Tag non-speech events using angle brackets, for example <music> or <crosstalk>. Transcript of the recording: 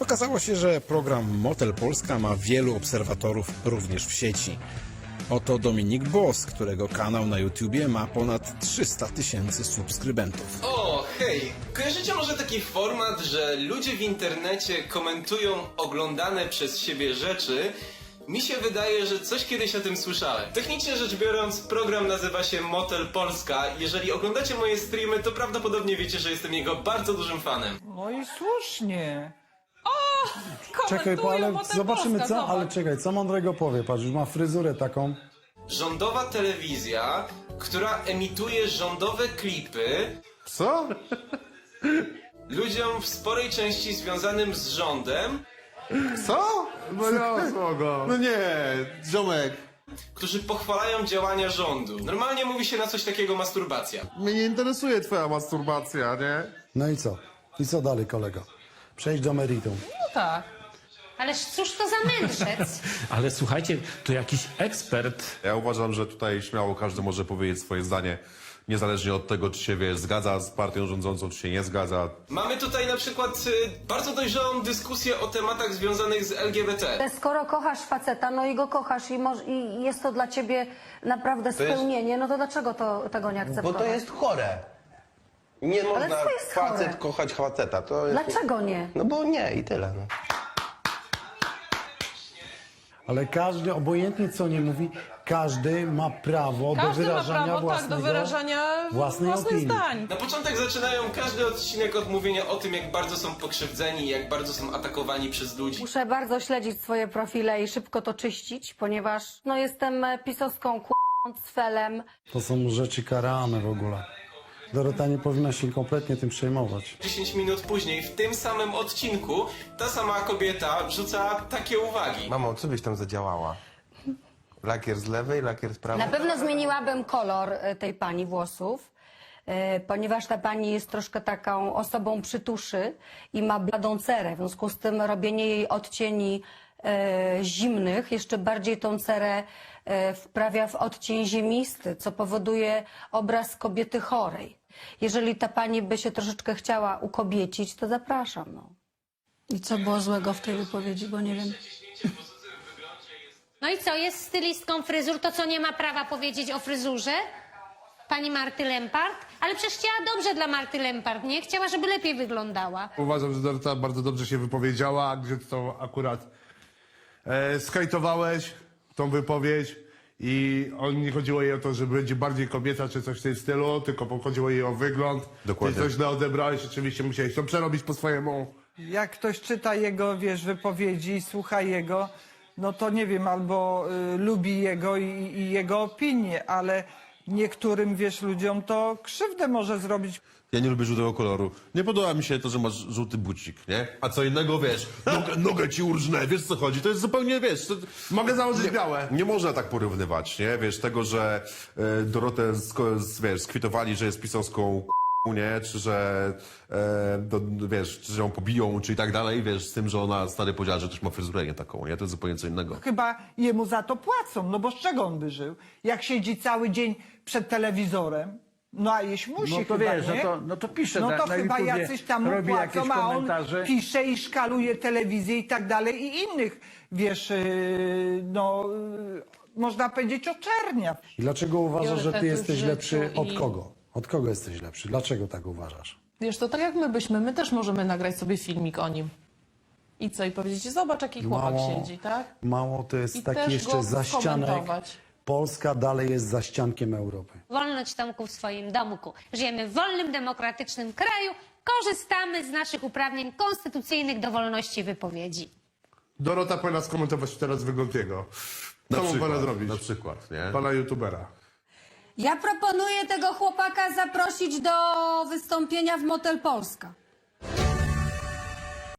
Okazało się, że program Motel Polska ma wielu obserwatorów również w sieci. Oto Dominik Bos, którego kanał na YouTubie ma ponad 300 tysięcy subskrybentów. O, hej! Kojarzycie może taki format, że ludzie w internecie komentują oglądane przez siebie rzeczy? Mi się wydaje, że coś kiedyś o tym słyszałem. Technicznie rzecz biorąc, program nazywa się Motel Polska. Jeżeli oglądacie moje streamy, to prawdopodobnie wiecie, że jestem jego bardzo dużym fanem. No i słusznie. Czekaj, po, ale potem zobaczymy Polska, co, zobacz. ale czekaj, co mądrego powie, patrz, już ma fryzurę taką. Rządowa telewizja, która emituje rządowe klipy Co? ludziom w sporej części związanym z rządem, Co? No słogo. No nie, ziomek. którzy pochwalają działania rządu. Normalnie mówi się na coś takiego masturbacja. Mnie nie interesuje twoja masturbacja, nie? No i co? I co dalej, kolego? Przejdź do meritum. Tak. Ależ cóż to za mędrzec? <laughs> Ale słuchajcie, to jakiś ekspert Ja uważam, że tutaj śmiało każdy może powiedzieć swoje zdanie, niezależnie od tego, czy się wiesz, zgadza z partią rządzącą, czy się nie zgadza. Mamy tutaj na przykład y, bardzo dojrzałą dyskusję o tematach związanych z LGBT. Skoro kochasz faceta, no i go kochasz i, moż, i jest to dla ciebie naprawdę spełnienie, no to dlaczego to, tego nie Bo akceptować? to jest chore. Nie można jest facet chore? kochać faceta. To jest... Dlaczego nie? No bo nie i tyle. No. Ale każdy, obojętnie co nie mówi, każdy ma prawo do Każdy ma wyrażania prawo tak, własnego, do wyrażania własnej własnych opinii. zdań. Na początek zaczynają każdy odcinek od mówienia o tym, jak bardzo są pokrzywdzeni i jak bardzo są atakowani przez ludzi. Muszę bardzo śledzić swoje profile i szybko to czyścić, ponieważ no jestem e, pisowską k***ą, cfelem. To są rzeczy karane w ogóle. Dorota nie powinna się kompletnie tym przejmować. 10 minut później, w tym samym odcinku, ta sama kobieta wrzuca takie uwagi. Mamo, co byś tam zadziałała? Lakier z lewej, lakier z prawej? Na pewno zmieniłabym kolor e, tej pani włosów, e, ponieważ ta pani jest troszkę taką osobą przytuszy i ma bladą cerę. W związku z tym robienie jej odcieni zimnych jeszcze bardziej tą cerę e, wprawia w odcień ziemisty, co powoduje obraz kobiety chorej. Jeżeli ta pani by się troszeczkę chciała ukobiecić, to zapraszam. No. I co było złego w tej wypowiedzi, bo nie wiem. No i co, jest stylistką fryzur, to co nie ma prawa powiedzieć o fryzurze? Pani Marty Lempart? Ale przecież chciała dobrze dla Marty Lempart, nie? Chciała, żeby lepiej wyglądała. Uważam, że Dorota bardzo dobrze się wypowiedziała, gdzie to akurat e, skajtowałeś tą wypowiedź i on nie chodziło jej o to, że będzie bardziej kobieta czy coś w tym stylu, tylko chodziło jej o wygląd. Dokładnie. Ty coś źle odebrałeś, oczywiście musiałeś to przerobić po swojemu. Jak ktoś czyta jego, wiesz, wypowiedzi, słucha jego, no to nie wiem, albo y, lubi jego i, i jego opinię, ale niektórym, wiesz, ludziom to krzywdę może zrobić. Ja nie lubię żółtego koloru. Nie podoba mi się to, że masz żółty bucik, nie? A co innego, wiesz, nogę, nogę ci urżnę, wiesz co chodzi? To jest zupełnie, wiesz... To, Mogę założyć nie, białe. Nie można tak porównywać, nie? Wiesz, tego, że e, Dorotę sko- z, wiesz, skwitowali, że jest pisowską k***ą, nie? Czy że, e, do, wiesz, czy że ją pobiją, czy i tak dalej, wiesz, z tym, że ona stary powiedziała, że ktoś ma fryzurę nie taką, nie? To jest zupełnie co innego. Chyba jemu za to płacą, no bo z czego on by żył? Jak siedzi cały dzień przed telewizorem, no a jeść musi No to chyba, wiesz, no nie? to- no to pisze No na- to na chyba YouTubie, jacyś tam mu robi jakieś płacą, a on komentarze. pisze i szkaluje telewizję i tak dalej i innych, wiesz, yy, no, yy, można powiedzieć oczernia. I dlaczego uważasz, że ty jesteś lepszy od kogo? Od kogo jesteś lepszy? Dlaczego tak uważasz? Wiesz, to tak jak my byśmy, my też możemy nagrać sobie filmik o nim. I co, i powiedzieć, zobacz jaki chłopak Mało- siedzi, tak? Mało to jest I taki jeszcze zaścianek. skomentować. Polska dalej jest zaściankiem Europy. Wolność Tomku w swoim domku. Żyjemy w wolnym, demokratycznym kraju, korzystamy z naszych uprawnień konstytucyjnych do wolności wypowiedzi. Dorota powinna skomentować teraz wygląd jego. Co mu pana zrobić? Na przykład, nie? Pana youtubera. Ja proponuję tego chłopaka zaprosić do wystąpienia w Motel Polska.